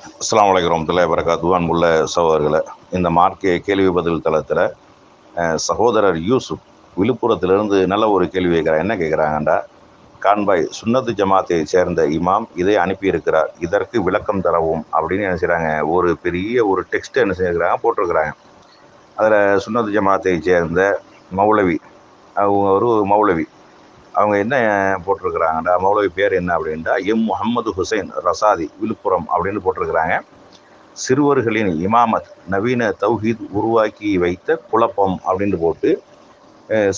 அஸ்லாம் வலைக்கம் வரமத்துல வரகாத்து அன்புள்ள சகோதரர்களை இந்த மார்க்கே கேள்வி பதில் தளத்தில் சகோதரர் யூசுப் விழுப்புரத்திலிருந்து நல்ல ஒரு கேள்வி கேட்குறாங்க என்ன கேட்குறாங்கண்டா? கான்பாய் சுன்னத்து ஜமாத்தை சேர்ந்த இமாம் இதை அனுப்பியிருக்கிறார். இதற்கு விளக்கம் தரவும் அப்படின்னு என்ன செய்கிறாங்க ஒரு பெரிய ஒரு டெக்ஸ்ட் என்ன செய்கிறாங்க போட்டிருக்கிறாங்க. அதில் சுன்னத்து ஜமாத்தை சேர்ந்த மௌலவி அவங்க ஒரு மௌலவி அவங்க என்ன போட்டிருக்கிறாங்கடா மௌலவி பேர் என்ன அப்படின்டா எம் முகமது ஹுசைன் ரசாதி விழுப்புரம் அப்படின்னு போட்டிருக்கிறாங்க. சிறுவர்களின் இமாமத் நவீன தௌஹீத் உருவாக்கி வைத்த குழப்பம் அப்படின்னு போட்டு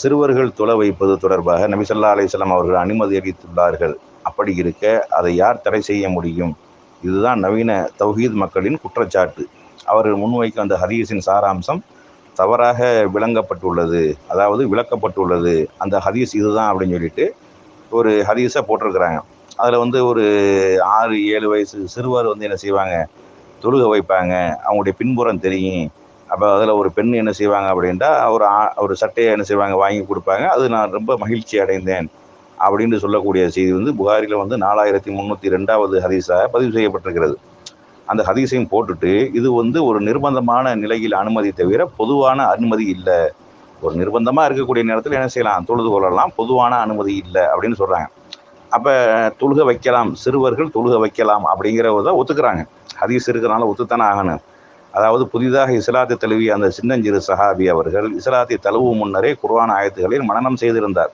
சிறுவர்கள் துளை வைப்பது தொடர்பாக நபிசல்லா அலிஸ்லாம் அவர்கள் அனுமதி அளித்துள்ளார்கள். அப்படி இருக்க அதை யார் தடை செய்ய முடியும்? இதுதான் நவீன தௌஹீத் மக்களின் குற்றச்சாட்டு. அவர்கள் முன்வைக்கும் அந்த ஹதீஸின் சாராம்சம் தவறாக விளங்கப்பட்டுள்ளது. அதாவது விளக்கப்பட்டுள்ளது. அந்த ஹதீஸ் இதுதான் அப்படின்னு சொல்லிட்டு ஒரு ஹதீஸை போட்டிருக்கிறாங்க. அதில் வந்து ஒரு ஆறு ஏழு வயசு சிறுவர் வந்து என்ன செய்வாங்க? தொழுக வைப்பாங்க. அவங்களுடைய பின்புறம் தெரியும். அப்போ அதில் ஒரு பெண் என்ன செய்வாங்க அப்படின்ட்டா ஒரு ஒரு சட்டையை என்ன செய்வாங்க? வாங்கி கொடுப்பாங்க. அது நான் ரொம்ப மகிழ்ச்சி அடைந்தேன் அப்படின்னு சொல்லக்கூடிய செய்தி வந்து புகாரில் வந்து நாலாயிரத்தி முந்நூற்றி ரெண்டாவது ஹதீஸாக பதிவு செய்யப்பட்டிருக்கிறது. அந்த ஹதீஸையும் போட்டுட்டு இது வந்து ஒரு நிர்பந்தமான நிலையில் அனுமதி தவிர பொதுவான அனுமதி இல்லை. ஒரு நிர்பந்தமாக இருக்கக்கூடிய நேரத்தில் என்ன செய்யலாம்? தொழுது கொள்ளலாம். பொதுவான அனுமதி இல்லை அப்படின்னு சொல்கிறாங்க அப்போ தொழுக வைக்கலாம். சிறுவர்கள் தொழுக வைக்கலாம் அப்படிங்கிறத ஒத்துக்கிறாங்க. ஹதீஸ் இருக்கிறனால ஒத்துத்தானே ஆகணும். அதாவது புதிதாக இஸ்லாத்தை தழுவிய அந்த சின்னஞ்சிறு சஹாபி அவர்கள் இஸ்லாத்தை தழுவும் முன்னரே குர்வான் ஆயத்துகளில் மனனம் செய்திருந்தார்.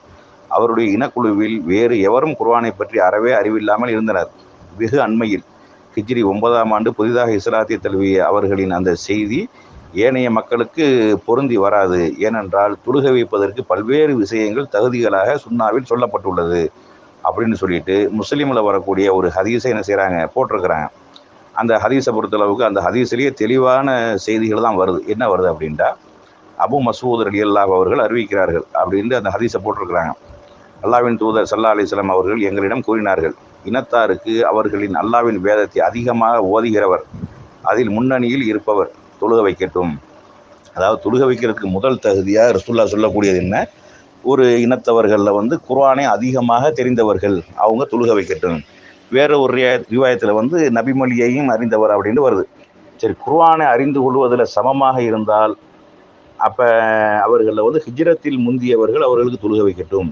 அவருடைய இனக்குழுவில் வேறு எவரும் குர்வானை பற்றி அறவே அறிவில்லாமல் இருந்தனர். வெகு அண்மையில். ஹிஜ்ரி ஒன்பதாம் ஆண்டு புதிதாக இஸ்லாத்தை தழுவிய அவர்களின் அந்த செய்தி ஏனைய மக்களுக்கு பொருந்தி வராது. ஏனென்றால் துருக வைப்பதற்கு பல்வேறு விஷயங்கள் தகுதிகளாக சுன்னாவில் சொல்லப்பட்டுள்ளது அப்படின்னு சொல்லிட்டு முஸ்லீமில் வரக்கூடிய ஒரு ஹதீஸை என்ன செய்கிறாங்க போட்டிருக்கிறாங்க. அந்த ஹதீஸை பொறுத்தளவுக்கு அந்த ஹதீஸ்லேயே தெளிவான செய்திகள் தான் வருது. என்ன வருது அப்படின்ட்டா அபு மசூத் அலி அல்லாஹ் அவர்கள் அறிவிக்கிறார்கள் அப்படின்ட்டு அந்த ஹதீஸை போட்டிருக்கிறாங்க. அல்லாவின் தூதர் சல்லா அலிஸ்லாம் அவர்கள் எங்களிடம் கூறினார்கள் இனத்தாருக்கு அவர்களின் அல்லாவின் வேதத்தை அதிகமாக ஓதுகிறவர் அதில் முன்னணியில் இருப்பவர் தொழுக வைக்கட்டும். அதாவது தொழுக வைக்கிறதுக்கு முதல் தகுதியாக ரசுல்லா சொல்லக்கூடியது என்ன? ஒரு இனத்தவர்களில் வந்து குர்ஆனை அதிகமாக தெரிந்தவர்கள் அவங்க தொழுக வைக்கட்டும். வேறு ஒரு ரிவாயத்தில் வந்து நபிமொழியையும் அறிந்தவர் அப்படின்னு வருது. சரி குர்ஆனை அறிந்து கொள்வதில் சமமாக இருந்தால் அப்போ அவர்களில் வந்து ஹிஜ்ரத்தில் முந்தியவர்கள் அவர்களுக்கு தொழுக வைக்கட்டும்.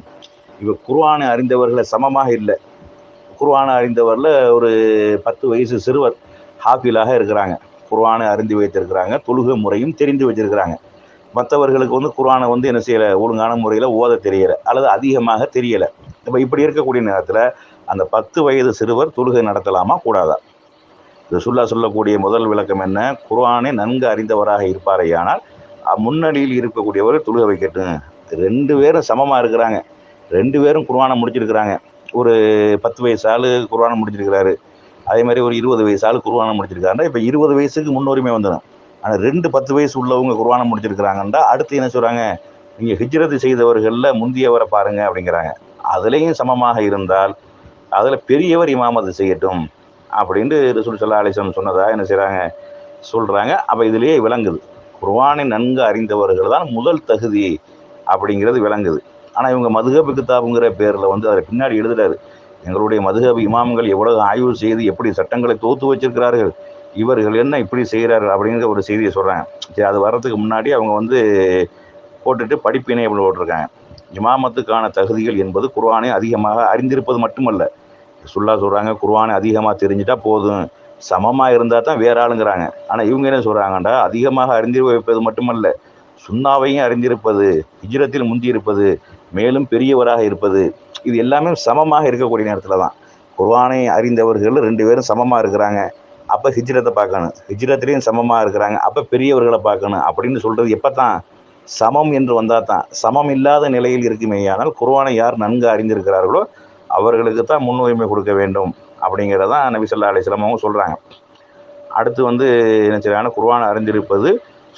இப்போ குர்வானை அறிந்தவர்களை சமமாக இல்லை. குர்வானை அறிந்தவரில் ஒரு பத்து வயசு சிறுவர் ஹாஃபிலாக இருக்கிறாங்க. குர்வானை அறிந்து வைத்திருக்கிறாங்க. தொழுகை முறையும் தெரிந்து வச்சிருக்கிறாங்க. மற்றவர்களுக்கு வந்து குர்ஆனை வந்து என்ன செய்யலை? ஒழுங்கான முறையில் ஓத தெரியலை. அல்லது அதிகமாக தெரியலை. இப்போ இப்படி இருக்கக்கூடிய நேரத்தில் அந்த பத்து வயது சிறுவர் தொழுகை நடத்தலாமா? கூடாதா? ரசுல்லா சொல்லக்கூடிய முதல் விளக்கம் என்ன? குர்வானை நன்கு அறிந்தவராக இருப்பாரேயானால் முன்னணியில் இருக்கக்கூடியவர் தொழுகை வைக்கட்டும். ரெண்டு பேரும் சமமாக இருக்கிறாங்க. ரெண்டு பேரும் குர்ஆனை முடிச்சிருக்கிறாங்க. ஒரு பத்து வயசு ஆள் குர்ஆனை முடிச்சிருக்கிறாரு. அதே மாதிரி ஒரு இருபது வயசு ஆள் குர்ஆனை முடிச்சிருக்காருன்னா இப்போ இருபது வயசுக்கு முன்னுரிமை வந்துடும் ஆனால் ரெண்டு பத்து வயசு உள்ளவங்க குர்ஆனை முடிச்சிருக்கிறாங்கன்னா அடுத்து என்ன சொல்கிறாங்க நீங்கள் ஹிஜ்ரத்து செய்தவர்களில் முந்தியவரை பாருங்க அப்படிங்கிறாங்க. அதுலேயும் சமமாக இருந்தால் அதில் பெரியவர் இமாமது செய்யட்டும் அப்படின்ட்டு ரசூல் சல்லா அலிசன் சொன்னதா என்ன செய்கிறாங்க சொல்கிறாங்க அப்போ இதுலேயே விளங்குது. குர்வானை நன்கு அறிந்தவர்கள் தான் முதல் தகுதி அப்படிங்கிறது விளங்குது. ஆனால் இவங்க மதுகபு கிதாபுங்கிற பேரில் வந்து அதில் பின்னாடி எழுதுறாரு எங்களுடைய மதுகபு இமாம்கள் எவ்வளவு ஆய்வு செய்து எப்படி சட்டங்களை தோத்து வச்சிருக்கிறார்கள் இவர்கள் என்ன இப்படி செய்கிறார்கள் அப்படிங்கிற ஒரு செய்தியை சொல்கிறாங்க சரி அது வர்றதுக்கு முன்னாடி அவங்க வந்து போட்டுட்டு படிப்பினை அப்படி போட்டிருக்காங்க. இமாமத்துக்கான தகுதிகள் என்பது குர்ஆனை அதிகமாக அறிந்திருப்பது மட்டுமல்ல. சுல்லா சொல்கிறாங்க குர்ஆனை அதிகமாக தெரிஞ்சிட்டா போதும். சமமாக இருந்தால் தான் வேற ஆளுங்கிறாங்க. ஆனால் இவங்க என்ன சொல்கிறாங்கண்டா அதிகமாக அறிந்திரு வைப்பது மட்டுமல்ல சுண்ணாவையும் அறிந்திருப்பது ஹிஜ்ரத்தில் முந்தி இருப்பது மேலும் பெரியவராக இருப்பது இது எல்லாமே சமமாக இருக்கக்கூடிய நேரத்தில் தான் குர்வானை அறிந்தவர்கள் ரெண்டு பேரும் சமமாக இருக்கிறாங்க. அப்போ ஹிஜ்ரத்தை பார்க்கணும். ஹிஜ்ரத்துலேயும் சமமாக இருக்கிறாங்க. அப்போ பெரியவர்களை பார்க்கணும் அப்படின்னு சொல்கிறது எப்போ தான் சமம் என்று வந்தால் தான் சமம் இல்லாத நிலையில் இருக்குமேயானால் குர்வானை யார் நன்கு அறிந்திருக்கிறார்களோ அவர்களுக்கு தான் முன்னுரிமை கொடுக்க வேண்டும் அப்படிங்கிறதான் நபி ஸல்லல்லாஹு அவங்க சொல்கிறாங்க அடுத்து வந்து என்ன செய்றாங்கன்னா குர்வானை அறிந்திருப்பது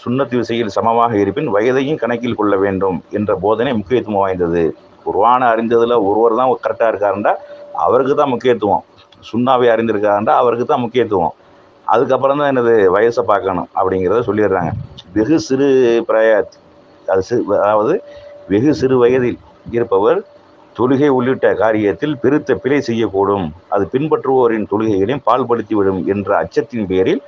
சுண்ணத்து விசையில் சமமாக இருப்பின் வயதையும் கணக்கில் கொள்ள வேண்டும் என்ற போதனை முக்கியத்துவம் வாய்ந்தது. குர்வானை அறிந்ததில் ஒருவர் தான் கரெக்டாக இருக்காருண்டா அவருக்கு தான் முக்கியத்துவம். சுண்ணாவை அறிந்திருக்காருண்டா அவருக்கு தான் முக்கியத்துவம். அதுக்கப்புறம் தான் எனது வயசை பார்க்கணும் அப்படிங்கிறத சொல்லிடுறாங்க. வெகு சிறு பிரய அது சிறு அதாவது வெகு சிறு வயதில் இருப்பவர் தொழுகை உள்ளிட்ட காரியத்தில் பெருத்த பிழை செய்யக்கூடும். அது பின்பற்றுவோரின் தொழுகைகளையும் பால்படுத்திவிடும் என்ற அச்சத்தின் பேரில்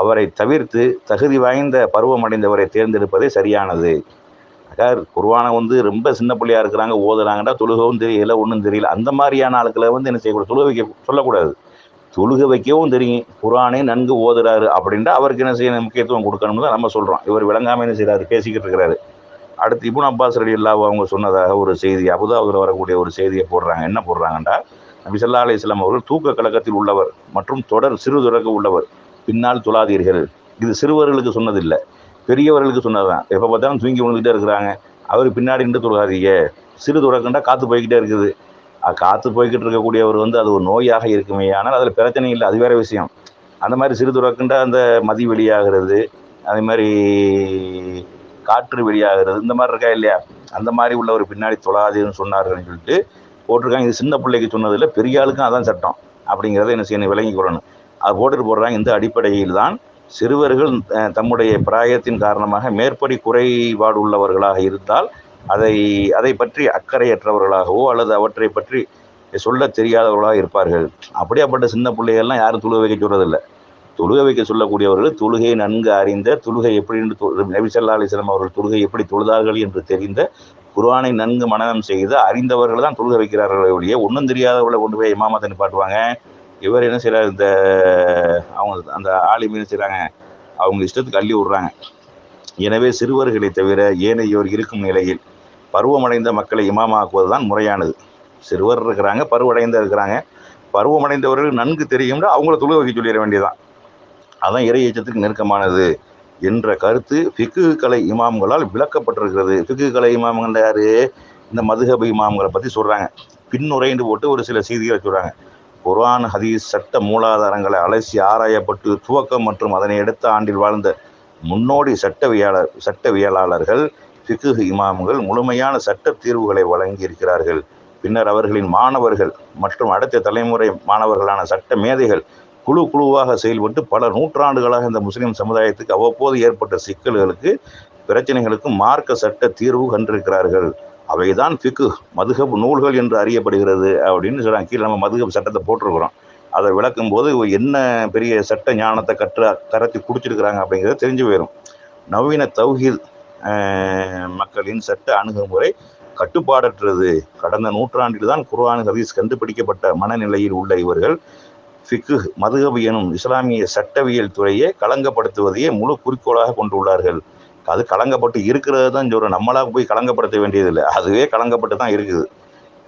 அவரை தவிர்த்து தகுதி வாய்ந்த பருவமடைந்தவரை தேர்ந்தெடுப்பதே சரியானது. அதாவது குர்வானை வந்து ரொம்ப சின்ன பிள்ளையா இருக்கிறாங்க ஓதுறாங்கடா தொழுகவும் தெரியல ஒன்றும் தெரியல. அந்த மாதிரியான ஆளுக்களை வந்து என்ன செய்யக்கூடாது? தொழுக வைக்க சொல்லக்கூடாது. தொழுக வைக்கவும் தெரியும். குரானே நன்கு ஓதுறாரு அப்படின்ட்டு அவருக்கு என்ன செய்ய முக்கியத்துவம் கொடுக்கணும்னு தான் நம்ம சொல்கிறோம் இவர் விளங்காமல் என்ன செய்கிறாரு பேசிக்கிட்டு இருக்கிறாரு. அடுத்து இபுன் அப்பாஸ் ரலி இல்லாவ அவங்க சொன்னதாக ஒரு செய்தி அபுதாபுல வரக்கூடிய ஒரு செய்தியை போடுறாங்க. என்ன போடுறாங்கன்றா நபி ஸல்லல்லாஹு அலி இஸ்லாம் அவர்கள் தூக்க கழகத்தில் உள்ளவர் மற்றும் தொடர் சிறு தொடக்க உள்ளவர். பின்னால் துளாதீர்கள் இது சிறுவர்களுக்கு சொன்னதில்லை. பெரியவர்களுக்கு சொன்னதுதான். எப்போ பார்த்தாலும் தூங்கி விழுந்துகிட்டே இருக்கிறாங்க. அவர் பின்னாடி நின்று துளாதீங்க சிறு துறக்கண்டா காற்று போய்கிட்டே இருக்குது. காற்று போய்கிட்டு இருக்கக்கூடியவர் வந்து அது ஒரு நோயாக இருக்குமே. ஆனால் அதில் பிரச்சனை இல்லை. அது வேற விஷயம். அந்த மாதிரி சிறு தொடக்கண்டா அந்த மதி வெளியாகிறது. அதே மாதிரி காற்று வெளியாகிறது. இந்த மாதிரி இருக்கா இல்லையா? அந்த மாதிரி உள்ளவர் பின்னாடி தொழாதேன்னு சொன்னார்கள்னு சொல்லிட்டு போட்டிருக்காங்க. இது சின்ன பிள்ளைக்கு சொன்னதில்லை. பெரிய ஆளுக்கும் அதான் சட்டம். அப்படிங்கிறத என்ன செய்யணும்? விளங்கி கொள்ளணும். அது போட்டுட்டு போடுறாங்க. இந்த அடிப்படையில் தான் சிறுவர்கள் தம்முடைய பிராயத்தின் காரணமாக மேற்படி குறைபாடு உள்ளவர்களாக இருந்தால் அதை அதை பற்றி அக்கறையற்றவர்களாகவோ அல்லது அவற்றை பற்றி சொல்ல தெரியாதவர்களாக இருப்பார்கள். அப்படியாப்பட்ட சின்ன பிள்ளைகள்லாம் யாரும் துழுக வைக்க சொல்றதில்லை. துழுக வைக்க சொல்லக்கூடியவர்கள் தொழுகையை நன்கு அறிந்த தொழுகை எப்படி என்று தொ- நபி ஸல்லல்லாஹு அவர்கள் தொழுகை எப்படி தொழுதார்கள் என்று தெரிந்த குர்ஆனை நன்கு மனநம் செய்து அறிந்தவர்கள் தான் தொழுக வைக்கிறார்களே ஒழிய ஒன்றும் தெரியாதவர்களை கொண்டு போய் இமாமத்தை நிப்பாட்டுவாங்க. இவர் என்ன செய்கிறார் இந்த அவங்க அந்த ஆளுமே என்ன செய்கிறாங்க அவங்க இஷ்டத்துக்கு அள்ளி விடுறாங்க. எனவே சிறுவர்களை தவிர ஏனையோர் இருக்கும் நிலையில் பருவமடைந்த மக்களை இமாமாக்குவது தான் முறையானது. சிறுவர் இருக்கிறாங்க பருவடைந்த இருக்கிறாங்க. பருவமடைந்தவர்கள் நன்கு தெரியும்னா அவங்கள தொழுக வைக்க சொல்லிட வேண்டியதுதான். அதான் இறை எச்சத்துக்கு நெருக்கமானது என்ற கருத்து ஃபிக்கு கலை இமாம்களால் விளக்கப்பட்டிருக்கிறது. ஃபிக்கு கலை இமாம்கள் யார்? இந்த மதுகபை இமாம்களை பற்றி சொல்கிறாங்க பின்னுரைந்து போட்டு ஒரு சில செய்திகளை சொல்கிறாங்க குர்ஆன் ஹதீஸ் சட்ட மூலாதாரங்களை அலசி ஆராயப்பட்டு துவக்கம் மற்றும் அதனை அடுத்த ஆண்டில் வாழ்ந்த முன்னோடி சட்டவியாளர் சட்டவியலாளர்கள் ஃபிக்கு இமாம்கள் முழுமையான சட்ட தீர்வுகளை வழங்கி இருக்கிறார்கள் பின்னர் அவர்களின் மாணவர்கள் மற்றும் அடுத்த தலைமுறை மாணவர்களான சட்ட மேதைகள் குழு குழுவாக செயல்பட்டு பல நூற்றாண்டுகளாக இந்த முஸ்லிம் சமுதாயத்துக்கு அவ்வப்போது ஏற்பட்ட சிக்கல்களுக்கு பிரச்சனைகளுக்கு மார்க்க சட்ட தீர்வு கண்டிருக்கிறார்கள். அவைதான் ஃபிக்கு மதுகப் நூல்கள் என்று அறியப்படுகிறது அப்படின்னு சொல்கிறாங்க கீழே நம்ம மதுகப் சட்டத்தை போட்டிருக்கிறோம். அதை விளக்கும் போது என்ன பெரிய சட்ட ஞானத்தை கற்று கரத்தி குடிச்சிருக்கிறாங்க அப்படிங்கிறது தெரிஞ்சு போயிடும் நவீன தௌஹீத் மக்களின் சட்ட அணுகுமுறை கட்டுப்பாடற்றது. கடந்த நூற்றாண்டில் தான் குர்ஆன் ஹதீஸ் கண்டுபிடிக்கப்பட்ட மனநிலையில் உள்ள இவர்கள் ஃபிக்கு மதுகபு எனும் இஸ்லாமிய சட்டவியல் துறையை களங்கப்படுத்துவதையே முழு குறிக்கோளாக கொண்டுள்ளார்கள். அது கலங்கப்பட்டு இருக்கிறது தான் சொல்கிறோம் நம்மளாக போய் கலங்கப்படுத்த வேண்டியதில்லை. அதுவே கலங்கப்பட்டு தான் இருக்குது.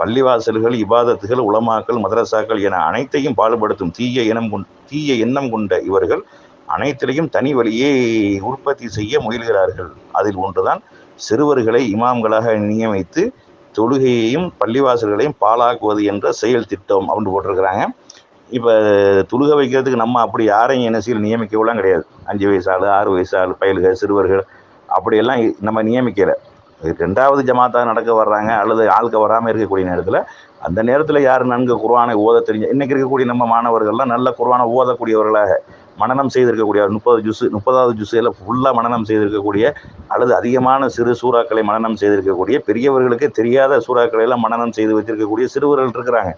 பள்ளிவாசல்கள் இபாதத்துகள் உலமாக்கள் மதரசாக்கள் என அனைத்தையும் பாடுபடுத்தும் தீய இனம் கொண் தீய எண்ணம் கொண்ட இவர்கள் அனைத்திலையும் தனி வழியை உற்பத்தி செய்ய முயல்கிறார்கள். அதில் ஒன்றுதான் சிறுவர்களை இமாம்களாக நியமித்து தொழுகையையும் பள்ளிவாசல்களையும் பாழாக்குவது என்ற செயல் திட்டம் அப்படின்னு போட்டிருக்கிறாங்க. இப்போ தொழுக வைக்கிறதுக்கு நம்ம அப்படி யாரையும் என்எஸ்சியில் நியமிக்கவெல்லாம் கிடையாது. அஞ்சு வயசு ஆள் ஆறு வயசு ஆள் பயல்கள் சிறுவர்கள் அப்படியெல்லாம் நம்ம நியமிக்கலை. ரெண்டாவது ஜமாத்தாக நடக்க வர்றாங்க அல்லது ஆளுக்க வராமல் இருக்கக்கூடிய நேரத்தில் அந்த நேரத்தில் யார் நன்கு குர்வானை ஓத தெரிஞ்ச இன்றைக்கி இருக்கக்கூடிய நம்ம மாணவர்கள்லாம் நல்ல குர்ஆனை ஓதக்கூடியவர்களாக மனநம் செய்திருக்கக்கூடிய முப்பது ஜூஸு முப்பதாவது ஜுஸில் ஃபுல்லாக மனநம் செய்திருக்கக்கூடிய அல்லது அதிகமான சிறு சூறாக்களை மனநம் செய்திருக்கக்கூடிய பெரியவர்களுக்கு தெரியாத சூறாக்களை எல்லாம் மனநம் செய்து வைத்திருக்கக்கூடிய சிறுவர்கள் இருக்கிறாங்க.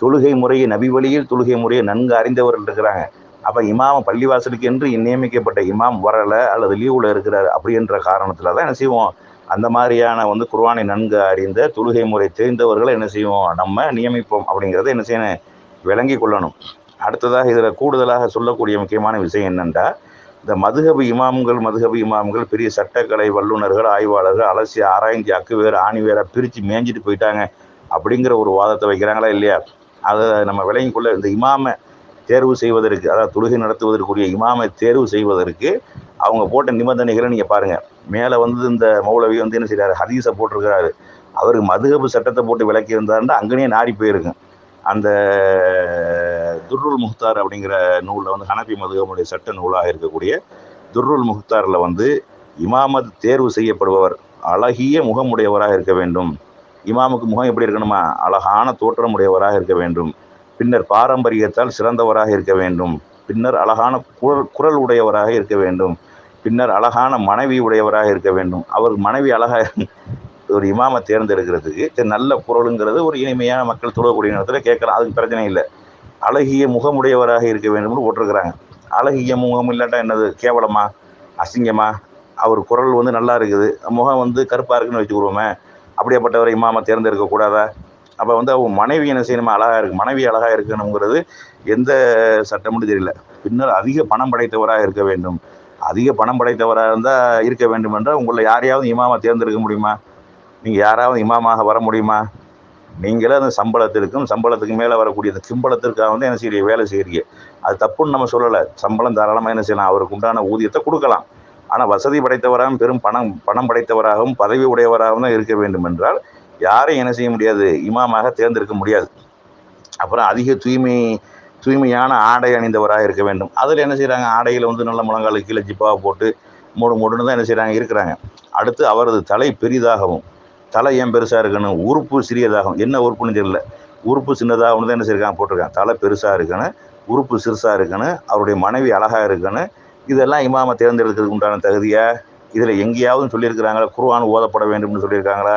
தொழுகை முறையை நபி வழியில் தொழுகை முறையை நன்கு அறிந்தவர்கள் இருக்கிறாங்க. அப்போ இமாம் பள்ளிவாசலுக்கு என்று நியமிக்கப்பட்ட இமாம் வரலை அல்லது லீவில் இருக்கிறார் அப்படின்ற காரணத்தில் தான் என்ன செய்வோம்? அந்த மாதிரியான வந்து குர்வானை நன்கு அறிந்த தொழுகை முறை தெரிந்தவர்களை என்ன செய்வோம்? நம்ம நியமிப்போம் அப்படிங்கிறத என்ன செய்யணும்? விளங்கி கொள்ளணும். அடுத்ததாக இதில் கூடுதலாக சொல்லக்கூடிய முக்கியமான விஷயம் என்னென்றா இந்த மதுகபு இமாம்கள் மதுகபு இமாம்கள் பெரிய சட்டக்கலை வல்லுநர்கள் ஆய்வாளர்கள் அலசி ஆராய்ஞ்சு அக்கு வேறு ஆணி வேற பிரித்து மேய்ஞ்சிட்டு போயிட்டாங்க அப்படிங்கிற ஒரு வாதத்தை வைக்கிறாங்களா இல்லையா? அதை நம்ம விளங்கி கொள்ள இந்த இமாமை தேர்வு செய்வதற்கு அதாவது தொழுகை நடத்துவதற்குரிய இமாமை தேர்வு செய்வதற்கு அவங்க போட்ட நிபந்தனைகளை நீங்கள் பாருங்கள் மேலே வந்து இந்த மௌலவி வந்து என்ன செய்றாரு? ஹதீஸை போட்டிருக்கிறாரு. அவருக்கு மதுகபு சட்டத்தை போட்டு விளக்கி இருந்தாருன்னா அங்கனே நாரி போயிருக்கும். அந்த துர்ருல் முஹ்தார் அப்படிங்கிற நூலில் வந்து ஹனபி மதுகமுடைய சட்ட நூலாக இருக்கக்கூடிய துர்ருல் முஹ்தாரில் வந்து இமாமத் தேர்வு செய்யப்படுபவர் அழகிய முகமுடையவராக இருக்க வேண்டும். இமாமுக்கு முகம் எப்படி இருக்கணுமா? அழகான தோற்றமுடையவராக இருக்க வேண்டும். பின்னர் பாரம்பரியத்தால் சிறந்தவராக இருக்க வேண்டும். பின்னர் அழகான குரல் குரல் உடையவராக இருக்க வேண்டும். பின்னர் அழகான மனைவி உடையவராக இருக்க வேண்டும். அவர் மனைவி அழகாக ஒரு இமாமை தேர்ந்தெடுக்கிறதுக்கு நல்ல குரலுங்கிறது ஒரு இனிமையான மக்கள் தொழக்கூடிய நேரத்தில் கேட்கலாம். அதுக்கு பிரச்சனை இல்லை. அழகிய முகமுடையவராக இருக்க வேண்டும்னு போட்டிருக்கிறாங்க. அழகிய முகம் இல்லாட்டா என்னது? கேவலமா? அசிங்கமா? அவர் குரல் வந்து நல்லா இருக்குது. முகம் வந்து கருப்பாக இருக்குன்னு வச்சுக்கிடுவோமே. அப்படியேப்பட்டவரை இமாமை தேர்ந்தெடுக்கக்கூடாதா அப்போ வந்து அவங்க மனைவி என்ன செய்யணுமா? அழகாக இருக்குது மனைவி அழகாக இருக்கணுங்கிறது எந்த சட்டமும் தெரியல. பின்னர் அதிக பணம் படைத்தவராக இருக்க வேண்டும். அதிக பணம் படைத்தவராக இருந்தால் இருக்க வேண்டும் என்றால் உங்களை யாரையாவது இமாமா தேர்ந்தெடுக்க முடியுமா? நீங்கள் யாராவது இமாமாக வர முடியுமா? நீங்களே அந்த சம்பளத்திற்கும் சம்பளத்துக்கு மேலே வரக்கூடிய அந்த கிம்பளத்திற்காக வந்து என்ன செய்ய வேலை செய்கிறீங்க அது தப்புன்னு நம்ம சொல்லலை. சம்பளம் தாராளமாக என்ன செய்யலாம்? அவருக்கு உண்டான ஊதியத்தை கொடுக்கலாம். ஆனால் வசதி படைத்தவராகவும் பெரும் பணம் பணம் படைத்தவராகவும் பதவி உடையவராகவும் தான் இருக்க வேண்டும் என்றால் யாரையும் என்ன செய்ய முடியாது. இமாமாக தேர்ந்தெடுக்க முடியாது. அப்புறம் அதிக தூய்மை தூய்மையான ஆடை அணிந்தவராக இருக்க வேண்டும். அதில் என்ன செய்கிறாங்க ஆடையில் வந்து நல்ல முழங்கால கீழே ஜிப்பாவை போட்டு மூடு மூடுன்னு தான் என்ன செய்கிறாங்க இருக்கிறாங்க. அடுத்து அவரது தலை பெரிதாகவும் தலை ஏன் பெருசாக இருக்கணும் உறுப்பு சிறியதாகும் என்ன உறுப்புன்னு தெரியல. உறுப்பு சின்னதாக தான் என்ன செய்யிருக்காங்க? போட்டிருக்காங்க. தலை பெருசாக இருக்கணும் உறுப்பு சிறுசாக இருக்கணும் அவருடைய மனைவி அழகாக இருக்கணும் இதெல்லாம் இமாமை தேர்ந்தெடுக்கிறதுக்கு உண்டான தகுதியாக இதில் எங்கேயாவது சொல்லியிருக்கிறாங்களா? குருவான் ஓதப்பட வேண்டும்னு சொல்லியிருக்காங்களா?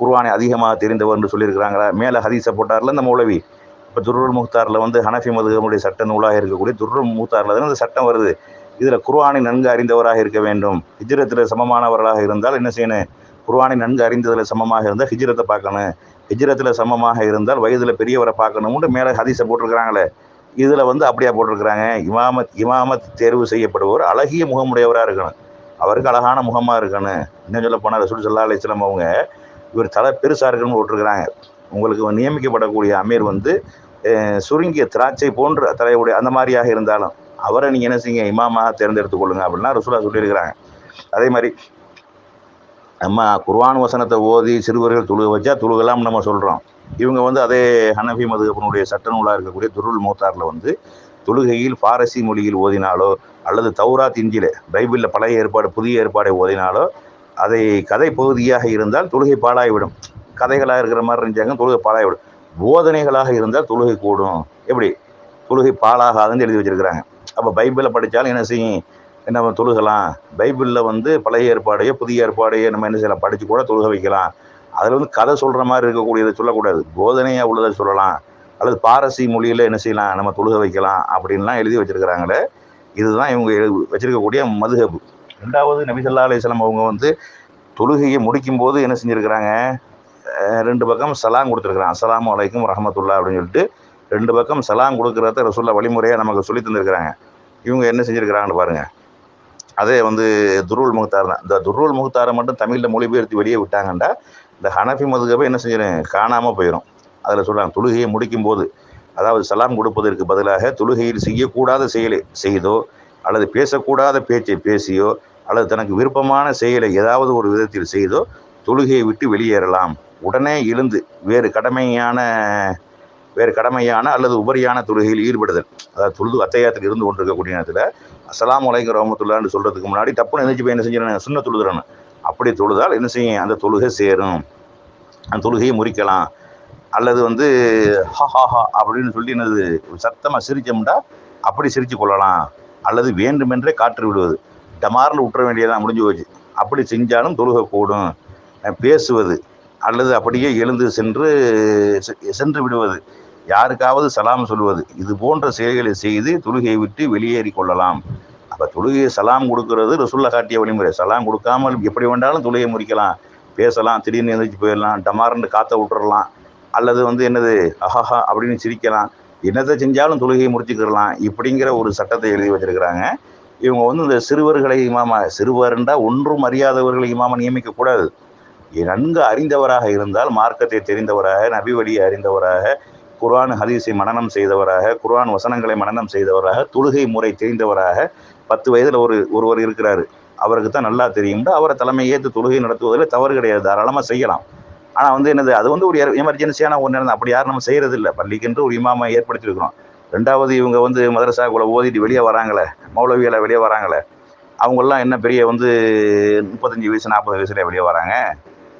குர்வானை அதிகமாக தெரிந்தவர்னு சொல்லியிருக்கிறாங்களா? மேலே ஹதீஸை போட்டார்ல இந்த மௌலவி. இப்போ துருள் முக்தாரில் வந்து ஹனஃபி மதுகமுடைய சட்ட நூலாக இருக்கக்கூடிய துருள் முக்தாரில் தான் அந்த சட்டம் வருது. இதில் குர்வானை நன்கு அறிந்தவராக இருக்க வேண்டும். ஹிஜ்ரத்தில் சமமானவர்களாக இருந்தால் என்ன செய்யணும்? குர்வானை நன்கு அறிந்ததில் சமமாக இருந்தால் ஹிஜ்ரத்தை பார்க்கணும். ஹிஜ்ரத்தில் சமமாக இருந்தால் வயதில் பெரியவரை பார்க்கணும்னு மேலே ஹதீஸை போட்டிருக்கிறாங்களே. இதில் வந்து அப்படியா போட்டிருக்கிறாங்க? இமாமத் இமாமத் தேர்வு செய்யப்படுபவர் அழகிய முகமுடையவராக இருக்கணும். அவருக்கு அழகான முகமாக இருக்கணும். இன்னும் சொல்ல போனால் ரசூல் சல்லா அலிஸ்லாம் அவங்க இவர் தலை பெருசாக இருக்கணும்னு போட்டிருக்கிறாங்க. உங்களுக்கு நியமிக்கப்படக்கூடிய அமீர் வந்து சுருங்கிய திராட்சை போன்ற தலையுடைய அந்த மாதிரியாக இருந்தாலும் அவரை நீங்கள் என்ன செய்யுங்க இமாமாக தேர்ந்தெடுத்துக் கொள்ளுங்க அப்படின்னா ரசூலா சொல்லியிருக்கிறாங்க. அதே மாதிரி நம்ம குர்வான் வசனத்தை ஓதி சிறுவர்கள் துழுக வச்சா துழுகலாம் நம்ம சொல்கிறோம் இவங்க வந்து அதே ஹனஃபி மதுகப்பனுடைய சட்ட நூலாக இருக்கக்கூடிய துருள் மூத்தாரில் வந்து தொழுகையில் பாரசி மொழியில் ஓதினாலோ அல்லது தௌராத் இஞ்சில பைபிளில் பழைய ஏற்பாடு புதிய ஏற்பாடை ஓதினாலோ அதை கதை பகுதியாக இருந்தால் தொழுகை பாழாகிவிடும் கதைகளாக இருக்கிற மாதிரி இருந்துச்சாங்க தொழுகை பாழாகிவிடும் போதனைகளாக இருந்தால் தொழுகை கூடும். எப்படி? தொழுகை பாழாகாதுன்னு எழுதி வச்சுருக்கிறாங்க. அப்போ பைபிளை படித்தாலும் என்ன செய்யும்? நம்ம தொழுகலாம்? பைபிளில் வந்து பழைய ஏற்பாடையோ புதிய ஏற்பாடையோ நம்ம என்ன செய்யலாம்? படித்து கூட தொழுக வைக்கலாம். அதில் வந்து கதை சொல்கிற மாதிரி இருக்கக்கூடியதை சொல்லக்கூடாது. போதனையாக உள்ளதை சொல்லலாம். அல்லது பாரசி மொழியில் என்ன செய்யலாம்? நம்ம தொழுக வைக்கலாம் அப்படின்லாம் எழுதி வச்சுருக்கிறாங்களே. இதுதான் இவங்க எழு வச்சிருக்கக்கூடிய மதுஹபு ரெண்டாவது நபிசல்லா அலிஸ்லாம் அவங்க வந்து தொழுகையை முடிக்கும் போது என்ன செஞ்சுருக்கிறாங்க? ரெண்டு பக்கம் சலாம் கொடுத்துருக்குறாங்க அஸ்லாம் அலைக்கும் ரஹமத்துல்லா அப்படின்னு சொல்லிட்டு ரெண்டு பக்கம் சலாம் கொடுக்குறத ரசூல்லா வழிமுறையாக நமக்கு சொல்லி தந்திருக்கிறாங்க. இவங்க என்ன செஞ்சுருக்கிறாங்கன்னு பாருங்கள் அதே வந்து துருள் முகத்தார் தான். இந்த துருள் முகத்தாரை மட்டும் தமிழில் மொழிபெயர்த்து வெளியே விட்டாங்கண்டா இந்த ஹனஃபி மதுகபை என்ன செஞ்சிடும் காணாமல் போயிடும் அதில் சொல்கிறாங்க தொழுகையை முடிக்கும் போது அதாவது சலாம் கொடுப்பதற்கு பதிலாக தொழுகையில் செய்யக்கூடாத செயலை செய்தோ அல்லது பேசக்கூடாத பேச்சை பேசியோ அல்லது தனக்கு விருப்பமான செயலை ஏதாவது ஒரு விதத்தில் செய்தோ தொழுகையை விட்டு வெளியேறலாம். உடனே எழுந்து வேறு கடமையான வேறு கடமையான அல்லது உபரியான தொழுகையில் ஈடுபடுதல். அதாவது தொழுது அத்தையாத்தில் இருந்து கொண்டிருக்கக்கூடிய நேரத்தில் அசலாம் உலகம் ரோமத்துள்ளான்னு சொல்கிறதுக்கு முன்னாடி டப்புன்னு எந்திரிச்சு போய் என்ன செஞ்சிடணும்? சுண்ண தொழுதுறேன்னு அப்படி தொழுதால் என்ன செய்யும்? அந்த தொழுகை சேரும். அந்த தொழுகையை முறிக்கலாம். அல்லது வந்து ஹா ஹா ஹா அப்படின்னு சொல்லி என்னது? சத்தமாக சிரிச்சோம்னா அப்படி சிரித்து கொள்ளலாம். அல்லது வேண்டுமென்றே காற்று விடுவது டமாரில் விட்டுற வேண்டியதான் முடிஞ்சு போச்சு. அப்படி செஞ்சாலும் தொழுகை கூடும். பேசுவது அல்லது அப்படியே எழுந்து சென்று செ- சென்று விடுவது. யாருக்காவது சலாம் சொல்வது. இது போன்ற செயல்களை செய்து தொழுகையை விட்டு வெளியேறி கொள்ளலாம். அப்போ தொழுகையை சலாம் கொடுக்கறது ரசுல்லா காட்டிய வழிமுறை. சலாம் கொடுக்காமல் எப்படி வேண்டாலும் தொழுகையை முறிக்கலாம். பேசலாம் திடீர்னு எழுந்திரிச்சு போயிடலாம் டமார்னு காற்ற விட்டுறலாம் அல்லது வந்து என்னது அஹஹா அப்படின்னு சிரிக்கலாம். என்னத்தை செஞ்சாலும் தொழுகையை முடிச்சுக்கிடலாம். இப்படிங்கிற ஒரு சட்டத்தை எழுதி வச்சிருக்கிறாங்க. இவங்க வந்து இந்த சிறுவர்களை இமாமா சிறுவர்ண்டா ஒன்றும் அறியாதவர்களை இமாமா நியமிக்கக்கூடாது நன்கு அறிந்தவராக இருந்தால் மார்க்கத்தை தெரிந்தவராக நபி வழியை அறிந்தவராக குர்ஆன் ஹதீஸை மனநம் செய்தவராக குர்ஆன் வசனங்களை மனநம் செய்தவராக தொழுகை முறை தெரிந்தவராக பத்து வயதில் ஒரு ஒருவர் இருக்கிறாரு. அவருக்கு தான் நல்லா தெரியும்னா அவரை தலைமை ஏற்று தொழுகை நடத்துவதில் தவறு கிடையாது. தாராளமாக செய்யலாம். ஆனால் வந்து என்னது அது வந்து ஒரு எமர்ஜென்சியான ஒன்று நேரம் அப்படி யாரும் நம்ம செய்கிறது இல்லை பள்ளிக்கென்று ஒரு இமாமை ஏற்படுத்தியிருக்கிறோம். ரெண்டாவது இவங்க வந்து மதரசாக்குள்ளே ஓதிட்டு வெளியே வராங்களே மௌலவிகளை வெளியே வராங்களே அவங்கெல்லாம் என்ன பெரிய வந்து முப்பத்தஞ்சு வயசு நாற்பது வயசுல வெளியே வராங்க.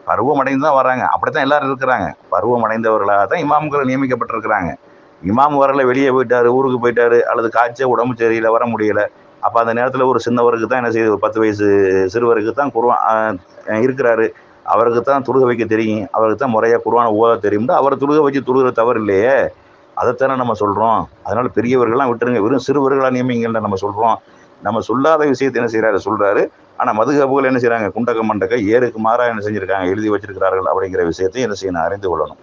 பருவம் அடைந்து தான் வராங்க. அப்படி தான் எல்லோரும் இருக்கிறாங்க. பருவம் அடைந்தவர்களாக தான் இமாம்கள் நியமிக்கப்பட்டிருக்கிறாங்க. இமாம் வரல வெளியே போயிட்டார் ஊருக்கு போயிட்டார் அல்லது காய்ச்சல் உடம்பு சரியில்லை வர முடியல. அப்போ அந்த நேரத்தில் ஒரு சின்னவருக்கு தான் என்ன செய்யுது பத்து வயசு சிறுவருக்கு தான் குருவான் இருக்கிறாரு. அவருக்கு தான் துருக வைக்க தெரியும். அவருக்கு தான் முறையாக குருவான ஓத தெரியும்னு அவரை துருக வச்சு துருகிற தவறு இல்லையே. அதைத்தானே நம்ம சொல்கிறோம் அதனால் பெரியவர்கள்லாம் விட்டுருங்க. வெறும் சிறுவர்களாக நியமிங்கள்னு நம்ம சொல்கிறோம் நம்ம சொல்லாத விஷயத்தை என்ன செய்கிறாரு சொல்கிறாரு ஆனால் மதுகாப்புகள் என்ன செய்கிறாங்க குண்டக்க மண்டக்க ஏருக்கு மாறாக என்ன செஞ்சுருக்காங்க? எழுதி வச்சிருக்கிறார்கள் அப்படிங்கிற விஷயத்தை என்ன செய்யணும்? அறிந்து கொள்ளணும்.